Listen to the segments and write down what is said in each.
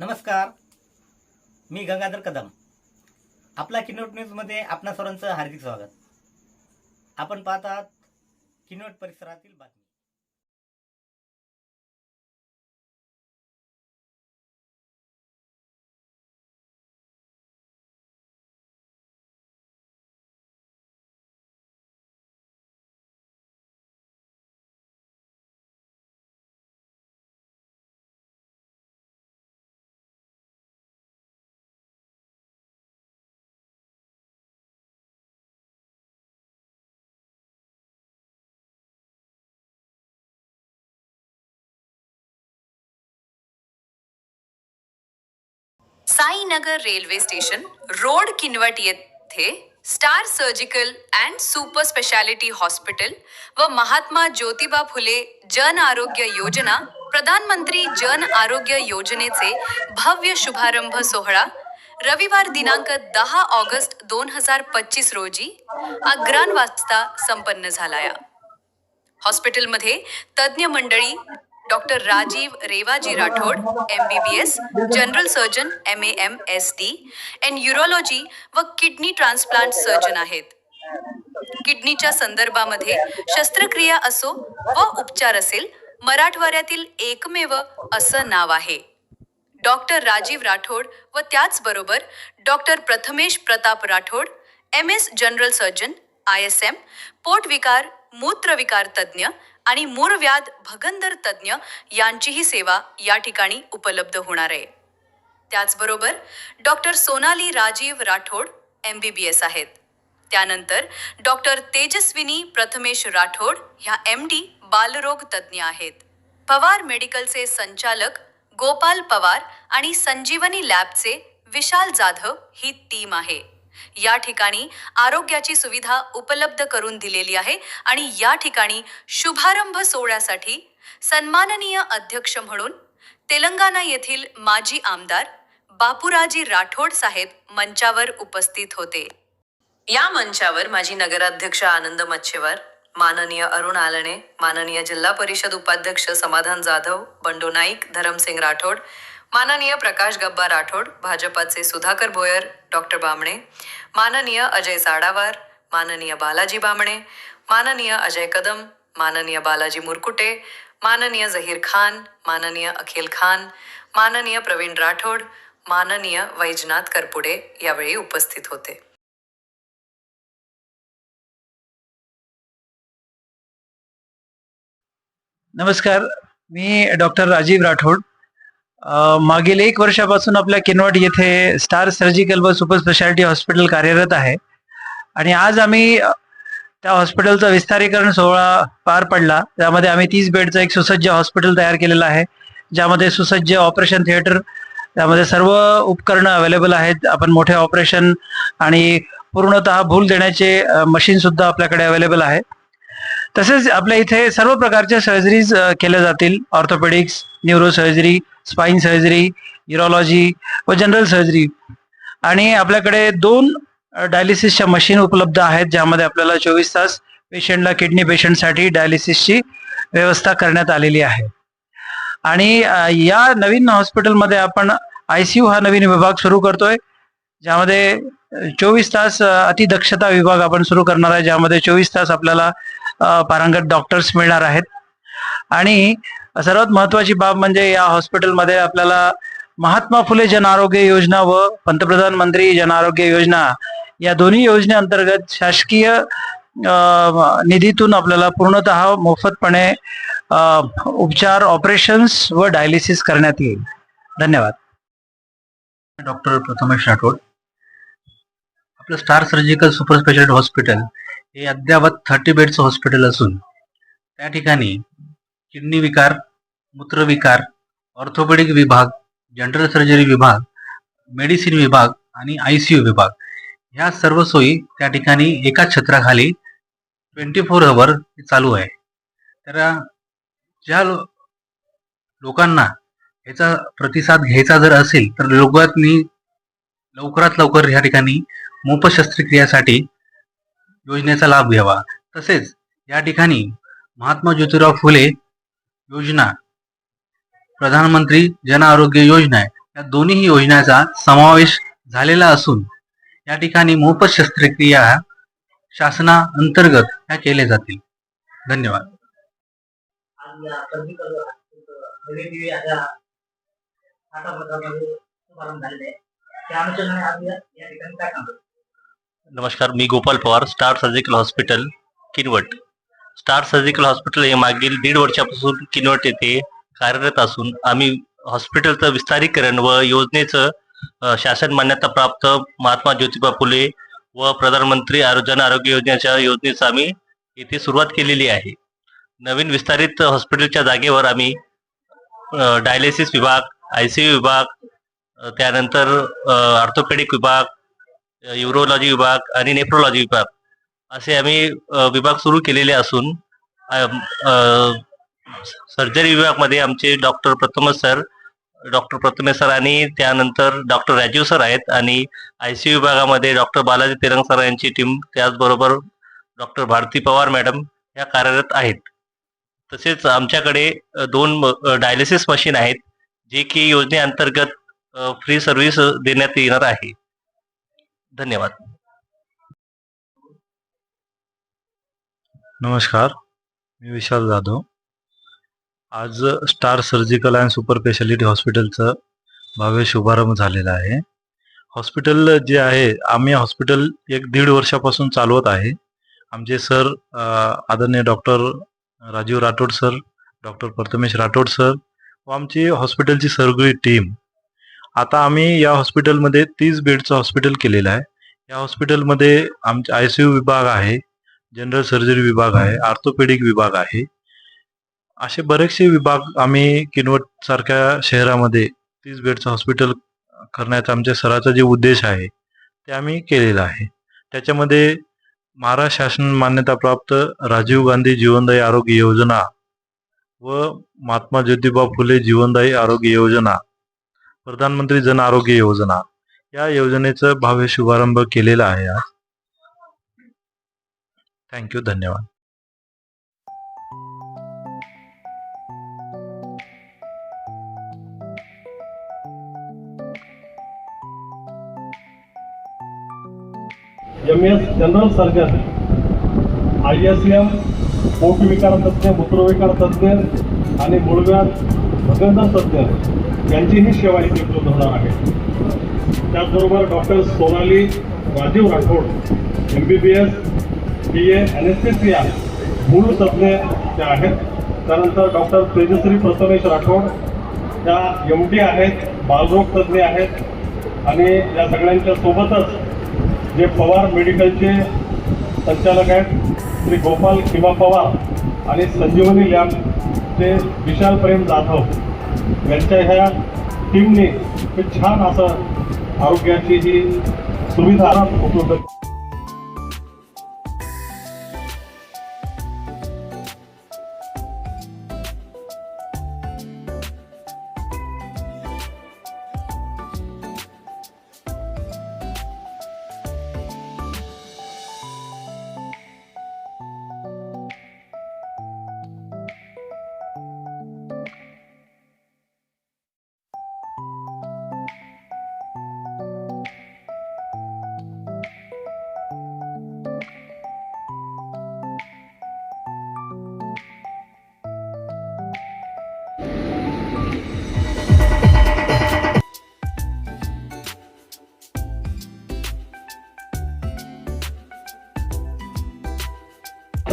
नमस्कार. मी गंगाधर कदम. आपला किनोट न्यूजमध्ये आपणा सर्वांचं हार्दिक स्वागत. आपण पाहत आहात किनोट परिसरातील बातमी. Sainagar railway station road Kinwat येथे star surgical and super speciality hospital व महात्मा ज्योतिबा फुले जन आरोग्य योजना प्रधानमंत्री जन आरोग्य योजनेचे भव्य शुभारंभ सोहळा रविवार दिनांक दहा ऑगस्ट दोन हजार पच्चीस रोजी अग्रान वाजता संपन्न झालाया. हॉस्पिटलमध्ये तज्ज्ञ मंडळी doctor Rajiv Revaji Rathod M B B S general surgeon M A M S D and urology व किडनी ट्रान्सप्लांट सर्जन आहेत. किडनीच्या संदर्भामध्ये शस्त्रक्रिया असो व उपचार असेल मराठवाड्यातील एकमेव असं नाव आहे. डॉक्टर राजीव राठोड व त्याचबरोबर doctor Prathamesh Pratap Rathod M S general surgeon I S M पोटविकार मूत्रविकार तज्ज्ञ आणि मूळव्याध भगंदर तज्ज्ञ यांचीही सेवा या ठिकाणी उपलब्ध होणार आहे. त्याचबरोबर doctor Sonali Rajeev Rathod M B B S आहेत. त्यानंतर डॉक्टर तेजस्विनी प्रथमेश राठोड ह्या एम डी बालरोग तज्ज्ञ आहेत. पवार मेडिकलचे संचालक गोपाल पवार आणि संजीवनी लॅबचे विशाल जाधव ही टीम आहे. या ठिकाणी आरोग्याची सुविधा उपलब्ध करून दिलेली आहे आणि या ठिकाणी शुभारंभ सोहळ्यासाठी सन्माननीय अध्यक्ष म्हणून तेलंगणा येथील माजी आमदार बापूराजी राठोड साहेब मंचावर उपस्थित होते. या मंचावर माजी नगराध्यक्ष आनंद मच्छेवर माननीय अरुण आलणे माननीय जिल्हा परिषद उपाध्यक्ष समाधान जाधव बंडू नाईक धरमसिंग राठोड माननीय प्रकाश गब्बा राठोड भाजपाचे सुधाकर भोयर डॉक्टर बामणे माननीय अजय साडावार माननीय बालाजी बामणे माननीय अजय कदम माननीय बालाजी मुरकुटे माननीय जहीर खान माननीय अखिल खान माननीय प्रवीण राठोड माननीय वैजनाथ करपुडे यावेळी उपस्थित होते. नमस्कार मी डॉक्टर राजीव राठोड मागील एक वर्षापासून आपल्या किनवट येथे स्टार सर्जिकल व सुपर स्पेशालिटी हॉस्पिटल कार्यरत आहे. आणि आज आम्ही त्या हॉस्पिटलचा विस्तारीकरण सोहळा पार पडला. त्यामध्ये आम्ही तीस बेडचं एक सुसज्ज हॉस्पिटल तयार केलेलं आहे. ज्यामध्ये सुसज्ज ऑपरेशन थिएटर त्यामध्ये सर्व उपकरणं अवेलेबल आहेत. आपण मोठे ऑपरेशन आणि पूर्णतः भूल देण्याचे मशीन सुद्धा आपल्याकडे अवेलेबल आहे. तसेच आपल्या इथे सर्व प्रकारच्या सर्जरीज केल्या जातील. Orthopaedics neuro surgery spine surgery urology व जनरल सर्जरी आणि आपल्याकडे दोन डायलिसिसच्या मशीन उपलब्ध आहेत ज्यामध्ये आपल्याला चोवीस तास पेशंटला किडनी पेशंटसाठी डायलिसिसची व्यवस्था करण्यात आलेली आहे. आणि या नवीन हॉस्पिटलमध्ये आपण आय सी यू हा नवीन विभाग सुरू करतोय ज्यामध्ये चोवीस तास अतिदक्षता विभाग आपण सुरू करणार आहे ज्यामध्ये चोवीस तास आपल्याला पारंगत डॉक्टर्स मिळणार आहेत. आणि सर्वात महत्वाची बाब म्हणजे या हॉस्पिटलमध्ये आपल्याला महात्मा फुले जन आरोग्य योजना व पंतप्रधान मंत्री जन आरोग्य योजना या दोन्ही योजनेअंतर्गत शासकीय निधीतून आपल्याला पूर्णतः मोफतपणे उपचार ऑपरेशन्स व डायलिसिस करण्यात येईल. धन्यवाद. डॉक्टर प्रथमेश राठोड. आपलं star surgical super speciality hospital हे अद्यावत थर्टी बेडचं हॉस्पिटल असून त्या ठिकाणी किडनी विकार मूत्रविकार ऑर्थोपेडिक विभाग जनरल सर्जरी विभाग मेडिसिन विभाग आणि आय सी यू विभाग. ह्या सर्व सोयी त्या ठिकाणी एकाच छत्राखाली ट्वेंटी फोर अवर चालू आहे. तर ज्या लो- लोकांना ह्याचा प्रतिसाद घ्यायचा जर असेल तर लोकांनी लवकरात लवकर ह्या ठिकाणी मोफत शस्त्रक्रियासाठी योजनेचा लाभ घ्यावा. तसेच या ठिकाणी महात्मा ज्योतिराव फुले योजना प्रधानमंत्री जन आरोग्य योजना या दोन्ही योजनेचा समावेश झालेला असून या ठिकाणी मोफत शस्त्रक्रिया शासना अंतर्गत ह्या केल्या जातील. धन्यवाद. नमस्कार मी Gopal Pawar star surgical hospital Kinwat. Star surgical hospital हे मागील दीड वर्षापासून किनवट येथे कार्यरत असून आम्ही हॉस्पिटलचं विस्तारीकरण व योजनेचं शासन मान्यता प्राप्त महात्मा ज्योतिबा फुले व प्रधानमंत्री आरोग्य जन आरोग्य योजनेच्या योजनेस आम्ही येथे सुरुवात केलेली आहे. नवीन विस्तारित हॉस्पिटलच्या जागेवर आम्ही डायलिसिस विभाग आय सी यू विभाग त्यानंतर ऑर्थोपेडिक विभाग युरोलॉजी विभाग आणि नेफ्रोलॉजी विभाग असे आम्ही विभाग सुरू केलेले असून सर्जरी विभागमध्ये आमचे डॉक्टर प्रथमच सर डॉक्टर प्रथमेश सर आणि त्यानंतर डॉक्टर राजीव सर आहेत आणि आय सी यू विभागामध्ये डॉक्टर बालाजी तिरंग सर यांची टीम त्याचबरोबर डॉक्टर भारती पवार मॅडम या कार्यरत आहेत. तसेच आमच्याकडे दोन डायलिसिस मशीन आहेत जे की योजनेअंतर्गत फ्री सर्व्हिस देण्यात येणार आहे. धन्यवाद. नमस्कार मी विशाल जाधव. आज star surgical and super speciality हॉस्पिटलचं भव्य शुभारंभ झालेला आहे. हॉस्पिटल जे आहे आम्ही हॉस्पिटल एक दीड वर्षापासून चालवत आहे. आमचे सर आदरणीय doctor Rajeev Rathod sir doctor Prathamesh Rathod sir व आमची हॉस्पिटलची सगळी टीम. आता आम्ही या हॉस्पिटलमध्ये तीस बेडचं हॉस्पिटल केलेलं आहे. या हॉस्पिटलमध्ये आमचे आय सी यू विभाग आहे जनरल सर्जरी विभाग आहे आर्थोपेडिक विभाग आहे. असे बरेचसे विभाग आम्ही किनवट सारख्या शहरामध्ये तीस बेडचं हॉस्पिटल करण्याचा आमच्या सराचा जे उद्देश आहे ते आम्ही केलेला आहे. त्याच्यामध्ये महाराष्ट्र शासन मान्यताप्राप्त राजीव गांधी जीवनदायी आरोग्य योजना व महात्मा ज्योतिबा फुले जीवनदायी आरोग्य योजना प्रधानमंत्री जन आरोग्य योजना या योजनेचं भाव्य शुभारंभ केलेला आहे थँक्यू धन्यवाद. M S general surgeon I S M पोटविकार तज्ज्ञ मूत्रविकार तज्ज्ञ आणि मूळव्याध भगंदर तज्ज्ञ यांचीही सेवा इथे उपलब्ध होणार आहे. त्याचबरोबर doctor Sonali Rajeev Rathod M B B S B A anaesthesia मूळ तज्ज्ञ त्या आहेत. त्यानंतर डॉक्टर तेजश्री प्रथमेश राठोड त्या एम डी आहेत बालरोग तज्ज्ञ आहेत. आणि या सगळ्यांच्या सोबतच जे पवार मेडिकलचे संचालक आहेत श्री गोपाल किंवा पवार आणि संजीवनी लॅबचे विशाल प्रेम जाधव यांच्या ह्या टीमने छान असं आरोग्याची ही सुविधा उपलब्ध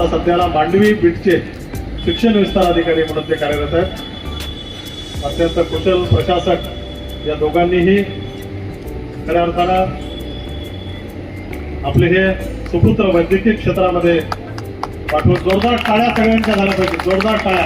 आता सध्याला मांडवी बीटचे शिक्षण विस्तार अधिकारी म्हणून ते कार्यरत आहेत. अत्यंत कुशल प्रशासक या दोघांनीही खऱ्या अर्थानं आपले हे सुपुत्र वैद्यकीय क्षेत्रामध्ये पाठवून जोरदार टाळ्या सगळ्यांच्या झाल्या पाहिजे जोरदार टाळ्या.